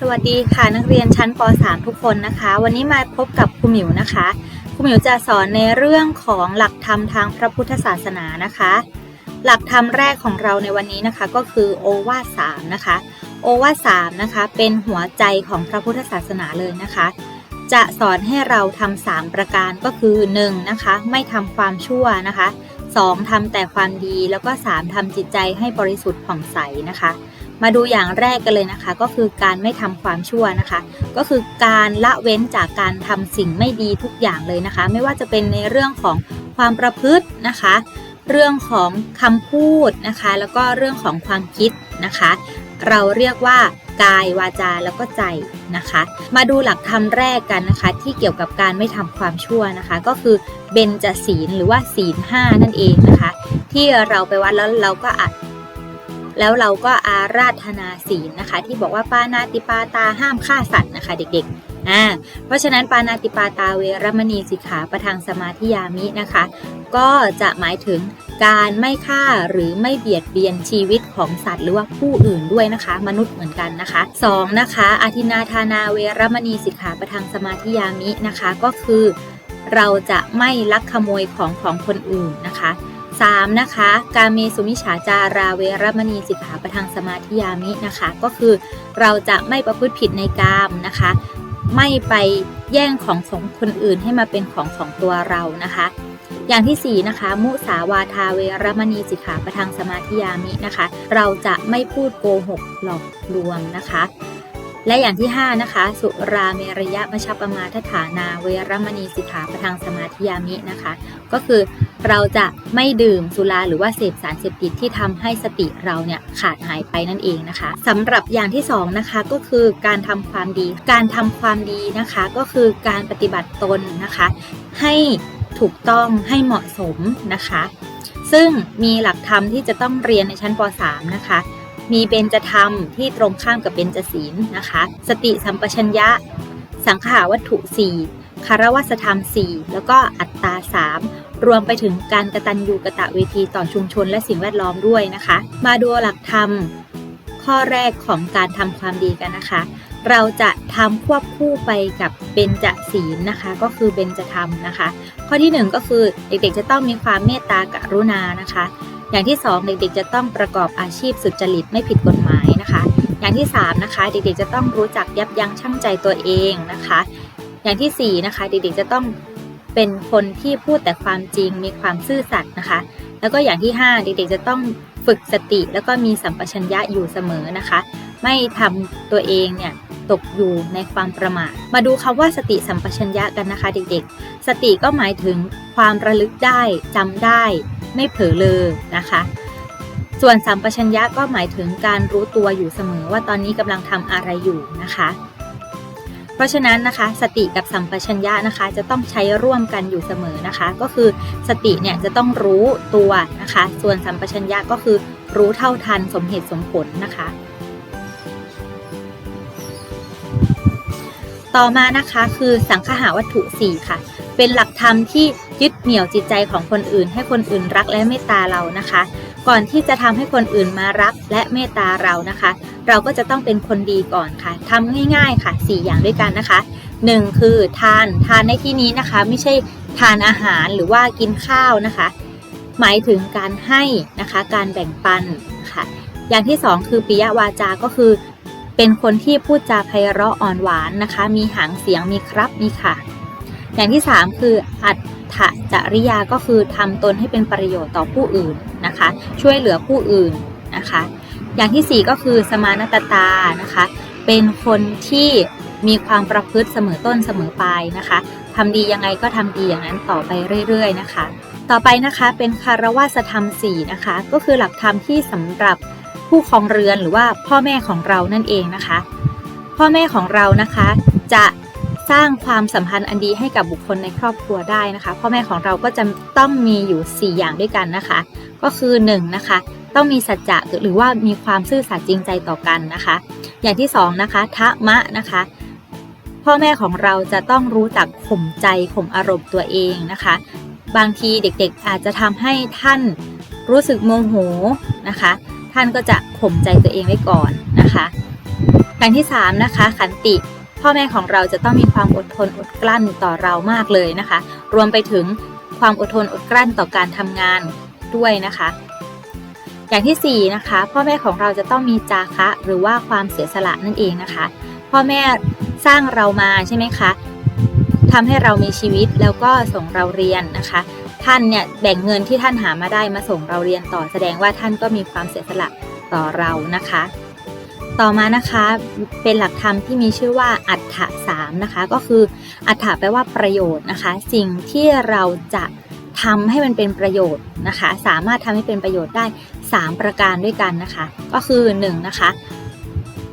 สวัสดีค่ะนักเรียนชั้นป .3 ทุกคนนะคะ วันนี้มาพบกับครูหมิวนะคะครูหมิวจะสอนในเรื่องของหลักธรรมทางพระพุทธศาสนานะคะ หลักธรรมแรกของเราในวันนี้นะคะก็คือโอวาทสามนะคะ โอวาทสามนะคะเป็นหัวใจของพระพุทธศาสนาเลยนะคะ จะสอนให้เราทำสามประการก็คือ1นะคะไม่ทำความชั่วนะคะ 2. ทำแต่ความดีแล้วก็ 3. ทำจิตใจให้บริสุทธิ์ผ่องใสนะคะ มาดูอย่างแรกกันเลยนะคะ ก็คือการไม่ทำความชั่วนะคะ ก็คือการละเว้นจากการทำสิ่งไม่ดีทุกอย่างเลยนะคะ ไม่ว่าจะเป็นในเรื่องของความประพฤตินะคะ เรื่องของคำพูดนะคะ แล้วก็เรื่องของความคิดนะคะ เราเรียกว่า กายวาจาแล้วก็ใจนะคะ มาดูหลักธรรมแรกกันนะคะ ที่เกี่ยวกับการไม่ทำความชั่วนะคะ ก็คือเบญจศีลหรือว่าศีลห้านั่นเองนะคะ ที่เราไปวัดแล้วเราก็อัดแล้วเราก็อาราธนาศีลนะคะ ที่บอกว่าปานาติปาตาห้ามฆ่าสัตว์นะคะ เด็กๆ อ่าเพราะฉะนั้นปานาติปาตาเวรมณีสิกขาประทางสมาธิยามินะคะ ก็จะหมายถึงการไม่ฆ่าหรือไม่เบียดเบียนชีวิตของสัตว์หรือว่าผู้อื่นด้วยนะคะ มนุษย์เหมือนกันนะคะสองนะคะอาทินาทานาเวรมณีสิกขาประทางสมาธิยามินะคะ ก็คือ เราจะไม่ลักขโมยของของคนอื่นนะคะ 3. นะคะการเมสุมิฉาจาราเวรมณีสิกขาประทางสมาธิยามินะคะ ก็คือเราจะไม่ประพฤติผิดในกามนะคะ ไม่ไปแย่งของของคนอื่นให้มาเป็นของของตัวเรานะคะ อย่างที่ 4 นะคะ มุสาวาทาเวรมณีสิกขาประทางสมาธิยามินะคะ เราจะไม่พูดโกหกหลอกลวงนะคะและอย่างที่ 5 นะคะ สุราเมรยะมชปมาทฐานาเวรมณีสิกขาประทางสมาธิยามินะคะ ก็คือ เราจะไม่ดื่มสุราหรือว่าเสพสารเสพติดที่ทำให้สติเราเนี่ยขาดหายไปนั่นเองนะคะสำหรับอย่างที่2นะคะก็คือการทำความดี การทำความดีนะคะก็คือการปฏิบัติตนนะคะ ให้ถูกต้องให้เหมาะสมนะคะ ซึ่งมีหลักธรรมที่จะต้องเรียนในชั้นป .3 นะคะมีเบญจธรรมที่ตรงข้ามกับเบญจศีลนะคะ สติสัมปชัญญะ สังขาวัตถุ 4คารวัสธรรม 4 แล้วก็อัตตา 3 รวมไปถึงการกระตันยูกะตะเวทีต่อชุมชนและสิ่งแวดล้อมด้วยนะคะ มาดูหลักธรรมข้อแรกของการทำความดีกันนะคะ เราจะทำควบคู่ไปกับเบญจศีลนะคะ ก็คือเบญจธรรมนะคะ ข้อที่หนึ่งก็คือเด็กๆ จะต้องมีความเมตตากรุณานะคะ อย่างที่ 2 เด็กๆ จะต้องประกอบอาชีพสุจริตไม่ผิดกฎหมายนะคะ อย่างที่ 3 นะคะ เด็กๆ จะต้องรู้จักยับยั้งชั่งใจตัวเองนะคะ อย่างทีสี่4 นะคะ เด็กๆ จะต้อง เป็นคนที่พูดแต่ความจริงมีความซื่อสัตย์นะคะ แล้วก็อย่างที่ 5 เด็กๆจะต้องฝึกสติแล้วก็มีสัมปชัญญะอยู่เสมอนะคะ ไม่ทำตัวเองเนี่ยตกอยู่ในความประมาท มาดูคำว่าสติสัมปชัญญะกันนะคะ เด็กๆ สติก็หมายถึงความระลึกได้จำได้ ไม่เผลอเลยนะคะ ส่วนสัมปชัญญะก็หมายถึงการรู้ตัวอยู่เสมอว่าตอนนี้กำลังทำอะไรอยู่นะคะ เพราะฉะนั้นนะคะสติกับสัมปชัญญะนะคะ จะต้องใช้ร่วมกันอยู่เสมอนะคะ ก็คือสติเนี่ยจะต้องรู้ตัวนะคะ ส่วนสัมปชัญญะก็คือรู้เท่าทันสมเหตุสมผลนะคะ ต่อมานะคะคือสังคหาวัตถุ4ค่ะ เป็นหลักธรรมที่ยึดเหนี่ยวจิตใจของคนอื่น ให้คนอื่นรักและเมตตาเรานะคะ ก่อนที่จะทำให้คนอื่นมารักและเมตตาเรานะคะ เราก็จะต้องเป็นคนดีก่อนค่ะทำง่ายๆค่ะ 4 อย่างด้วยกันนะคะ 1 คือทานทานในที่นี้นะคะ ไม่ใช่ทานอาหารหรือว่ากินข้าวนะคะ หมายถึงการให้นะคะการแบ่งปันค่ะ อย่างที่ 2 คือปิยวาจาก็คือ เป็นคนที่พูดจาไพเราะอ่อนหวานนะคะ มีหางเสียงมีครับมีค่ะ อย่างที่ 3 คืออัตถจริยาก็คือทำตนให้เป็นประโยชน์ต่อผู้อื่นนะคะ ช่วยเหลือผู้อื่นนะคะ อย่างที่ 4 ก็คือสมานตตานะคะ เป็นคนที่มีความประพฤติเสมอต้นเสมอปลายนะคะทำดียังไงก็ทำดีอย่างนั้นต่อไปเรื่อยๆนะคะ ต่อไปนะคะเป็นคารวะธรรม4นะคะ ก็คือหลักธรรมที่สำหรับผู้ครองเรือนหรือว่าพ่อแม่ของเรานั่นเองนะคะ พ่อแม่ของเรานะคะ จะ สร้างความสัมพันธ์อันดีให้กับบุคคลในครอบครัวได้นะคะ พ่อแม่ของเราก็จะต้องมีอยู่ 4 อย่างด้วยกันนะคะ ก็คือ1นะคะต้องมีสัจจะหรือว่ามีความซื่อสัตย์จริงใจต่อกันนะคะ อย่างที่2นะคะทะมะนะคะพ่อแม่ของเราจะต้องรู้จักข่มใจข่มอารมณ์ตัวเองนะคะ บางทีเด็กๆอาจจะทำให้ท่านรู้สึกโมโหนะคะ ท่านก็จะข่มใจตัวเองไว้ก่อนนะคะอย่างที่3นะคะขันติ พ่อแม่ของเราจะต้องมีความอดทนอดกลั้นต่อเรามากเลยนะคะ รวมไปถึงความอดทนอดกลั้นต่อการทำงานด้วยนะคะ อย่างที่4นะคะพ่อแม่ของเราจะต้องมีจาคะหรือว่าความเสียสละนั่นเองนะคะ พ่อแม่สร้างเรามาใช่ไหมคะทำให้เรามีชีวิตแล้วก็ส่งเราเรียนนะคะ ท่านเนี่ยแบ่งเงินที่ท่านหามาได้มาส่งเราเรียนต่อแสดงว่าท่านก็มีความเสียสละต่อเรานะคะ ต่อมานะคะเป็นหลักธรรมที่มีชื่อว่าอัฏฐะสามนะคะ ก็คืออัฏฐะแปลว่าประโยชน์นะคะ สิ่งที่เราจะทำให้มันเป็นประโยชน์นะคะ สามารถทำให้เป็นประโยชน์ได้ 3 ประการด้วยกันนะคะ ก็คือ1นะคะ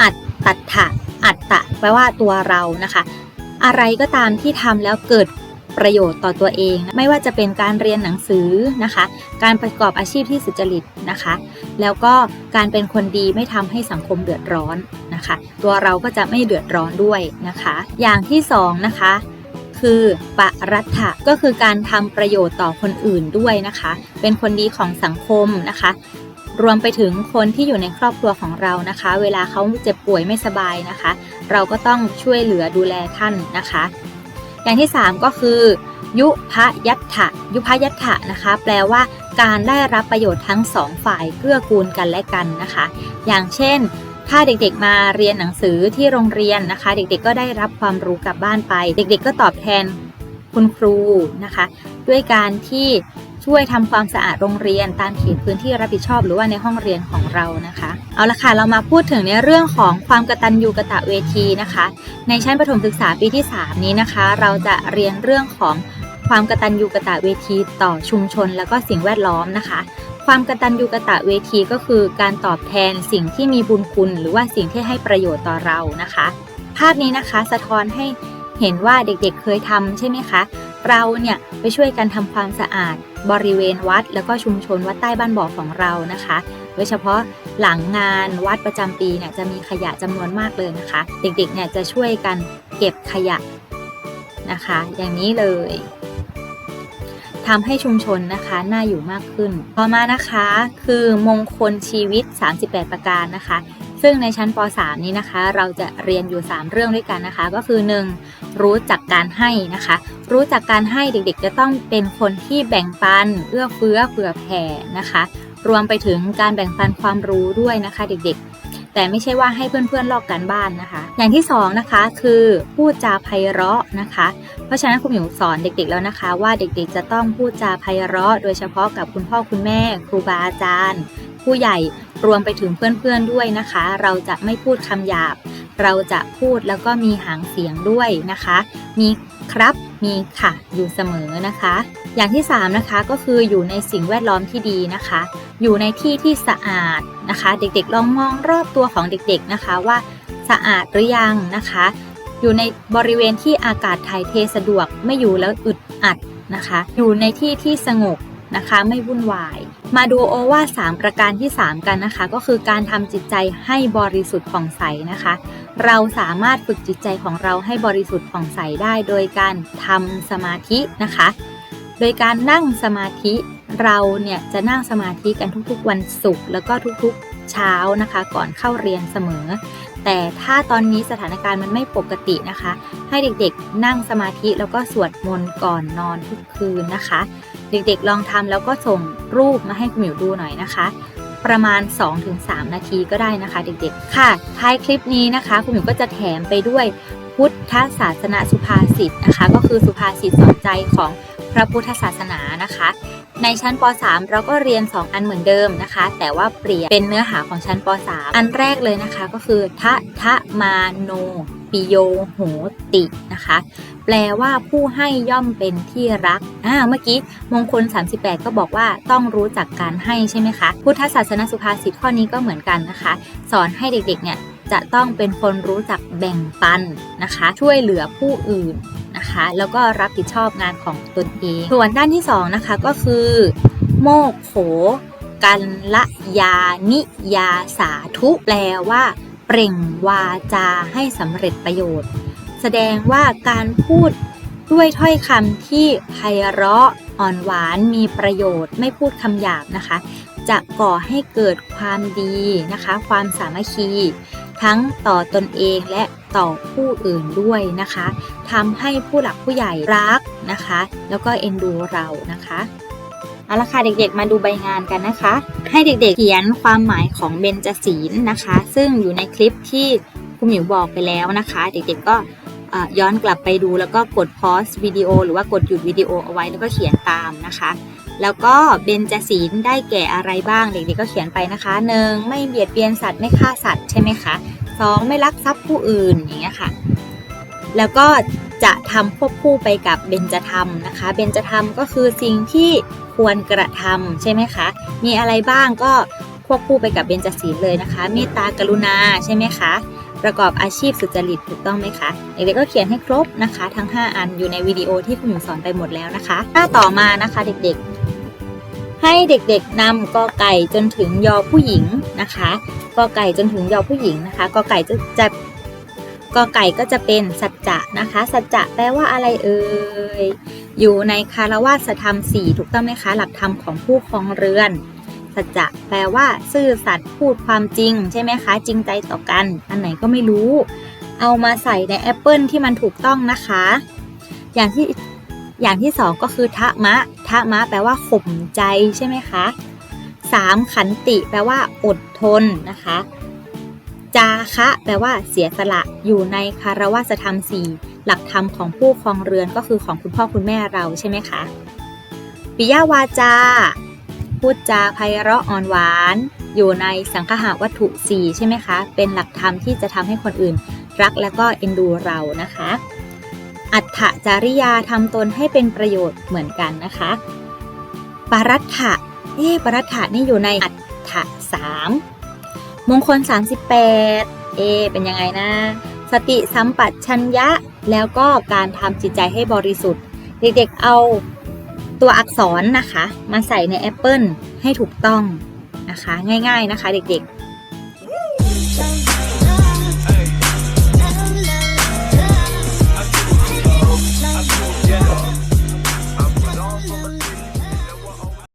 อัตตัถะอัตตะแปลว่าตัวเรานะคะ อะไรก็ตามที่ทำแล้วเกิดประโยชน์ต่อตัวเอง ไม่ว่าจะเป็นการเรียนหนังสือนะคะ การประกอบอาชีพที่สุจริต นะคะ แล้วก็การเป็นคนดีไม่ทำให้สังคมเดือดร้อนนะคะ ตัวเราก็จะไม่เดือดร้อนด้วยนะคะ อย่างที่สองนะคะคือปรัตถะก็คือการทำประโยชน์ต่อคนอื่นด้วยนะคะ เป็นคนดีของสังคมนะคะรวมไปถึงคนที่อยู่ในครอบครัวของเรานะคะ เวลาเขาเจ็บป่วยไม่สบายนะคะ เราก็ต้องช่วยเหลือดูแลท่านนะคะ อย่างที่ 3 ก็คือ ยุพยัตถะยุพยัตถะนะคะ แปลว่า การได้รับประโยชน์ทั้งสองฝ่ายเกื้อกูลกันและกันนะคะ อย่างเช่น ถ้าเด็กๆมาเรียนหนังสือที่โรงเรียนนะคะ เด็กๆก็ได้รับความรู้กลับบ้านไป เด็กๆ ก็ตอบแทนคุณครูนะคะ ด้วยการที่ช่วยทำความสะอาดโรงเรียนตามเขตพื้นที่รับผิดชอบหรือว่าในห้องเรียนของเรานะคะ เอาละค่ะเรามาพูดถึงในเรื่องของความกระตัญญูกระตะเวทีนะคะ ในชั้นประถมศึกษาปีที่ 3 นี้นะคะ เราจะเรียนเรื่องของ ความกตัญญูกตเวทีต่อชุมชน แล้วก็สิ่งแวดล้อมนะคะ ความกตัญญูกตะเวทีก็คือการตอบแทนสิ่งที่มีบุญคุณ หรือว่าสิ่งที่ให้ประโยชน์ต่อเรานะคะ ภาพนี้นะคะสะท้อนให้เห็นว่าเด็กๆเคยทำใช่ไหมคะ เราเนี่ยไปช่วยกันทำความสะอาด บริเวณวัด แล้วก็ชุมชนวัดใต้บ้านบ่อของเรานะคะ โดยเฉพาะหลังงานวัดประจำปีเนี่ยจะมีขยะจำนวนมากเลยนะคะ เด็กๆเนี่ยจะช่วยกันเก็บขยะนะคะ อย่างนี้เลย ทำให้ชุมชนนะคะน่าอยู่มากขึ้น ต่อมานะคะคือมงคลชีวิต 38 ประการนะคะ ซึ่งในชั้นป .3 นี้นะคะ เราจะเรียนอยู่ 3 เรื่องด้วยกันนะคะ ก็คือ 1. รู้จักการให้นะคะ รู้จักการให้เด็กๆ จะต้องเป็นคนที่แบ่งปัน เอื้อเฟื้อเผื่อแผ่นะคะ รวมไปถึงการแบ่งปันความรู้ด้วยนะคะเด็กๆ แต่ไม่ใช่ว่าให้เพื่อนๆลอกกันบ้านนะคะ อย่างที่2นะคะคือพูดจาไพเราะนะคะ เพราะฉะนั้นคุณหมิวสอนเด็กๆแล้วนะคะ ว่าเด็กๆจะต้องพูดจาไพเราะ โดยเฉพาะกับคุณพ่อคุณแม่ ครูบาอาจารย์ ผู้ใหญ่รวมไปถึงเพื่อนๆด้วยนะคะ เราจะไม่พูดคำหยาบ เราจะพูดแล้วก็มีหางเสียงด้วยนะคะ มี ครับมีค่ะอยู่เสมอนะคะ อย่างที่ 3 นะคะก็คืออยู่ในสิ่งแวดล้อมที่ดีนะคะ อยู่ในที่ที่สะอาดนะคะ เด็กๆลองมองรอบตัวของเด็กๆนะคะว่าสะอาดหรือยังนะคะ อยู่ในบริเวณที่อากาศถ่ายเทสะดวกไม่อยู่แล้วอึดอัดนะคะ อยู่ในที่ที่สงบนะคะไม่วุ่นวาย มาดูโอวาสามประการที่ 3 กันนะคะ ก็คือการทำจิตใจให้บริสุทธิ์ผ่องใสนะคะ เราสามารถฝึกจิตใจของเราให้บริสุทธิ์ผ่องใสได้โดยการทำสมาธินะคะ โดยการนั่งสมาธิเราเนี่ยจะนั่งสมาธิกันทุกๆ วันศุกร์แล้วก็ทุกๆเช้านะคะ ก่อนเข้าเรียนเสมอ แต่ถ้าตอนนี้สถานการณ์มันไม่ปกตินะคะ ให้เด็กๆนั่งสมาธิแล้วก็สวดมนต์ก่อนนอนทุกคืนนะคะ เด็กๆลองทำแล้วก็ส่งรูปมาให้คุณหมิวดูหน่อยนะคะ ประมาณ 2-3 นาทีก็ได้นะคะเด็กๆ ค่ะ ท้ายคลิปนี้นะคะคุณหมิวก็จะแถมไปด้วยพุทธศาสนาสุภาษิตนะคะ ก็คือสุภาษิตสอนใจของพระพุทธศาสนานะคะ ในชั้นป .3 เราก็เรียน 2 อันเหมือนเดิมนะคะ แต่ว่าเปลี่ยนเป็นเนื้อหาของชั้นป .3 อันแรกเลยนะคะก็คือทะทะมาโนปิโยโหตินะคะ แปลว่าผู้ให้ย่อมเป็นที่รักอ่าเมื่อกี้มงคล 38 ก็บอกว่าต้องรู้จักการให้ใช่ไหมคะ พุทธศาสนสุภาษิตข้อนี้ก็เหมือนกันนะคะ สอนให้เด็กๆเนี่ย จะต้องเป็นคนรู้จักแบ่งปันนะคะ ช่วยเหลือผู้อื่นนะคะ แล้วก็รับผิดชอบงานของตนเอง ส่วนด้านที่2นะคะก็คือ โมกโขกันละยานิยาสาธุแปลว่า เปล่งวาจาให้สำเร็จประโยชน์ แสดงว่าการพูดด้วยถ้อยคำที่ไพเราะอ่อนหวานมีประโยชน์ ไม่พูดคำหยาบนะคะ จะก่อให้เกิดความดีนะคะ ความสามัคคี ทั้งต่อตนเองและต่อผู้อื่นด้วยนะคะทำให้ผู้หลักผู้ใหญ่รักนะคะ แล้วก็เอ็นดูเรานะคะเอาละค่ะเด็กๆมาดูใบงานกันนะคะ ให้เด็กๆเขียนความหมายของเบญจศีลนะคะ ซึ่งอยู่ในคลิปที่คุณหมิวบอกไปแล้วนะคะ เด็กๆก็ย้อนกลับไปดูแล้วก็กดพอสวิดีโอหรือว่ากดหยุดวิดีโอเอาไว้แล้วก็เขียนตามนะคะ แล้วก็เบญจศีลได้แก่อะไรบ้างเด็กๆก็เขียนไปนะคะหนึ่งไม่เบียดเบียนสัตว์ไม่ฆ่าสัตว์ใช่ไหมคะสองไม่ลักทรัพย์ผู้อื่นอย่างเงี้ยค่ะ แล้วก็จะทำควบคู่ไปกับเบญจธรรมนะคะ เบญจธรรมก็คือสิ่งที่ควรกระทำใช่ไหมคะ มีอะไรบ้างก็ควบคู่ไปกับเบญจศีลเลยนะคะ เมตตากรุณาใช่ไหมคะ ประกอบอาชีพสุจริตถูกต้องไหมคะเด็กๆก็เขียนให้ครบนะคะ ทั้ง 5 อันอยู่ในวิดีโอที่คุณหมิวสอนไปหมดแล้วนะคะ หน้าต่อมานะคะเด็กๆ ให้เด็กๆนำกอไก่จนถึงยอผู้หญิงนะคะกอไก่จนถึงยอผู้หญิงนะคะกอไก่จะจะกอไก่ก็จะเป็นสัจจะนะคะ สัจจะแปลว่าอะไรเอ่ยอยู่ในคารวาสธรรมสี่ถูกต้องไหมคะ หลักธรรมของผู้ครองเรือนสัจจะแปลว่าซื่อสัตย์พูดความจริงใช่ไหมคะ จริงใจต่อกัน อันไหนก็ไม่รู้ เอามาใส่ในแอปเปิลที่มันถูกต้องนะคะ อย่างที่ อย่างที่สองก็คือทะมะ ทะมะแปลว่าข่มใจใช่ไหมคะสามขันติ แปลว่า อดทนนะคะ จาคะ แปลว่า เสียสละ อยู่ในคารวะธรรมสี่หลักธรรมของผู้ครองเรือนก็คือของคุณพ่อคุณแม่เราใช่ไหมคะปิยาวาจา พูดจาไพเราะอ่อนหวาน อยู่ในสังคหาวัตถุ4ใช่ไหมคะ เป็นหลักธรรมที่จะทำให้คนอื่น รักและก็เอ็นดูเรานะคะ อัตถจริยาทำตนให้เป็นประโยชน์เหมือนกันนะคะ ปรัตถะเอ๊ปรัตถะนี่อยู่ในอัตถะสามมงคล 38 เอ เป็นยังไงนะ สติสัมปชัญญะ แล้วก็การทำจิตใจให้บริสุทธิ์ เด็กๆเอาตัวอักษรนะคะ มาใส่ในแอปเปิลให้ถูกต้องนะคะ ง่ายๆนะคะเด็กๆ